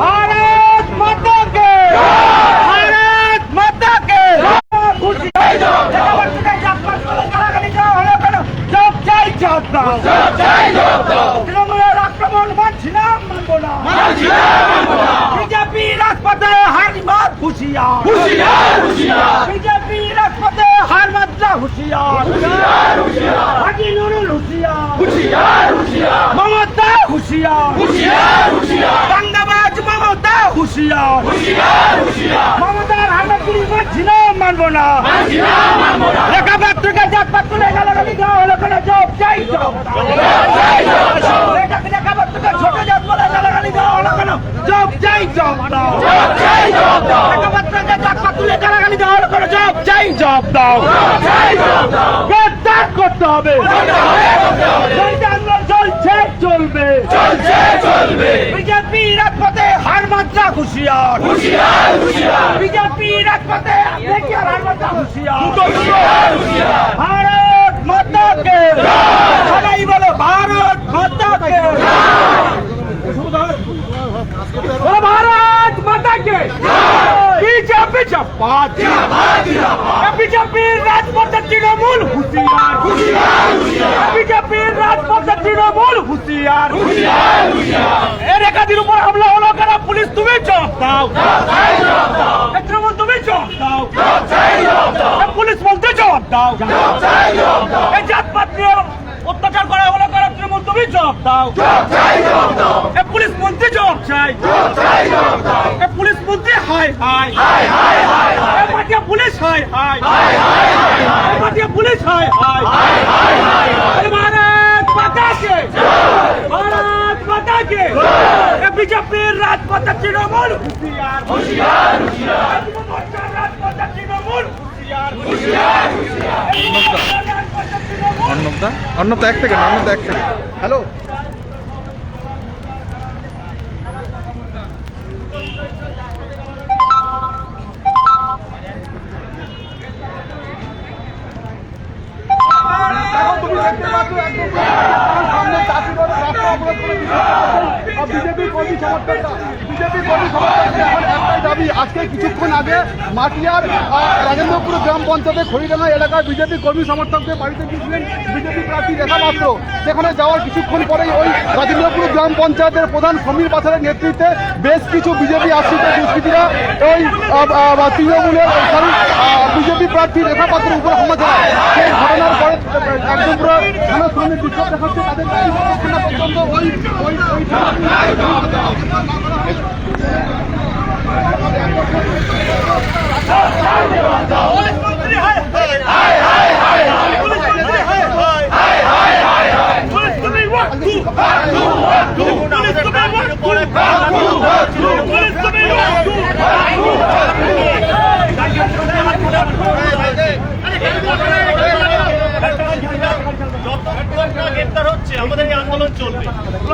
ভারত মাতা কে। ভারত মাতা কে খুশি। হয়ে যাও জবাব চাই জবাব দাও জবাব চাই জবাব দাও তৃণমূলের আক্রমণ বিজেপি রাজপথে হার মাত্রা হুঁশিয়ার নুরুল হুশিয়ার মমতা হুশিয়ার বাংলাবাজ মমতা হুশিয়ার মমতার হানাগুলি মানছি না মানবো না লেখাপাত থেকে জাতপাত তুলে গালাগালি দেওয়া হলো কেন জব চাই জব লেখা- লেখাপাত থেকে ছোট জাত বলে গালাগালি দেওয়া হলো কেন জব চাই জব দাও লেখাপাত থেকে জাতপাত তুলে গালাগালি দেওয়া হলো কেন জব চাই জব দাও গ্রেফতার করতে হবে। চলছে চলবে। চলছে চলবে। বিজেপি রাজপথে হার মাত্রা হুশিয়ার। বিজেপি রাজপথে হার মাত্রা হুশিয়ার। ভারত মাতা কে সবাই বলো ভারত মাতা কে বলো ভারত মাতা কে বিজেপি চাপাত বিজেপির রাজপথে তৃণমূল হুশিয়ার। বিজেপির রাজপথে তৃণমূল হুশিয়ার। এর একাধির উপর হামলা হলো কেন পুলিশ, তুমি জবাব দাও। তৃণমূল তুমি জবাব দাও। পুলিশ মন্ত্রী জবাব দাও। এই জাতপাত নিয়ে অত্যাচার করা হলো কেন তৃণমূল, তুমি জবাব দাও। পুলিশ মন্ত্রী জবাব চাই। পুলিশ মন্ত্রী হাই হাই পাটিয়া পুলিশ হাই হাই পাটিয়া পুলিশ হাই হাই ভারত মাতা কে ভারত মাতা কে এ বিজেপির রাজপথে তৃণমূল। হুঁশিয়ার হুঁশিয়ার এক সেকেন্ড অর্ণবদা এক সেকেন্ড হ্যালো আজকে কিছুক্ষণ আগে মাটিয়ার রাজেন্দ্রপুর গ্রাম পঞ্চায়েতের খড়িডাঙ্গা এলাকায় বিজেপি কর্মী সমর্থকদের বাড়িতে গিয়েছিলেন বিজেপি প্রার্থী রেখা পাত্র সেখানে যাওয়ার কিছুক্ষণ পরেই ওই রাজেন্দ্রপুর গ্রাম পঞ্চায়েতের প্রধান সমীর পাথরের নেতৃত্বে বেশ কিছু বিজেপি আশ্রিত দুষ্কৃতীরা ওই তৃণমূলের বিজেপি প্রার্থী রেখা পাত্রের উপর হামলা চালায়। সেই ঘটনার পরে একদম পুরো থানার সামনে বিক্ষোভ দেখাচ্ছে, তাদের দাবি পর্যন্ত ওই ওই ওই পুলিশ মন্ত্রী হাই হাই হাই হাই হাই পুলিশ মন্ত্রী হাই হাই হাই হাই হাই পুলিশ তুমি ওয়াক টু ওয়াক টু ওয়াক টু পুলিশ তুমি ওয়াক টু ওয়াক টু ওয়াক টু পুলিশ তুমি ওয়াক টু ওয়াক টু গ্রেপ্তার হচ্ছে আমাদের এই আন্দোলন চলবে ভারত মাতা কে ভারত মাতা কে এই যুব বাচ্চার রাজপথে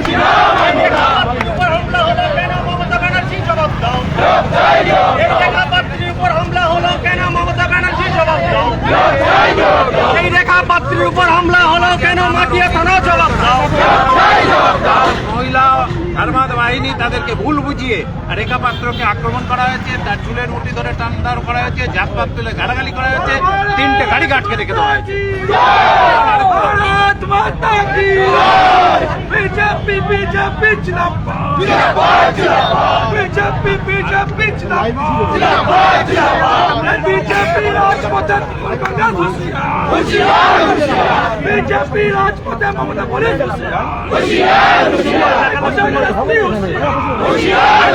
এই রেখা পাত্রীর উপর হামলা হলো কেন মমতা ব্যানার্জি জবাব দাও এই রেখা পাত্রীর উপর হামলা হলো কেন মমতা ব্যানার্জি জবাব দাও এই রেখা পাত্রীর উপর হামলা হলো কেন মাটিয়া থানা জবাব দাও মহিলা ধর্মাদ বাহিনী তাদেরকে ভুল বুঝিয়ে রেখা পাত্রকে আক্রমণ করা হয়েছে তার চুলের মুঠি ধরে টান করা হয়েছে জাতপাত তুলে গাড়াগাড়ি করা হয়েছে তিনটে গাড়ি কাটকে রেখে দেওয়া হয়েছে। বিজেপি রাজপথে মমতা পুলিশ হুঁশিয়ার